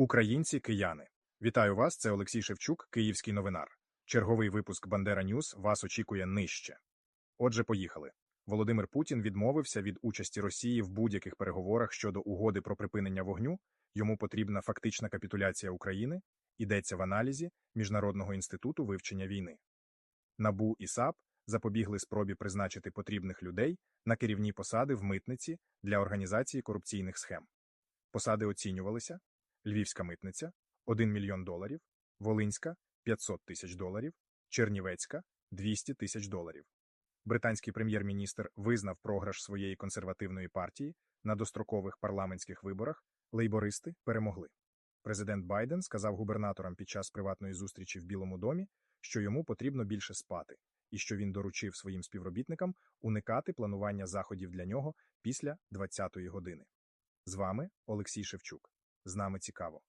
Українці, кияни, вітаю вас. Це Олексій Шевчук, Київський новинар. Черговий випуск Бандера Ньюс вас очікує нижче. Отже, поїхали. Володимир Путін відмовився від участі Росії в будь-яких переговорах щодо угоди про припинення вогню. Йому потрібна фактична капітуляція України. Йдеться в аналізі Міжнародного інституту вивчення війни. НАБУ і САП запобігли спробі призначити потрібних людей на керівні посади в митниці для організації корупційних схем. Посади оцінювалися Львівська митниця 1 мільйон доларів, Волинська 500 тисяч доларів, Чернівецька 200 тисяч доларів. Британський прем'єр-міністр визнав програш своєї консервативної партії на дострокових парламентських виборах. Лейбористи перемогли. Президент Байден сказав губернаторам під час приватної зустрічі в Білому домі, що йому потрібно більше спати, і що він доручив своїм співробітникам уникати планування заходів для нього після 20-ї години. З вами Олексій Шевчук. З нами цікаво.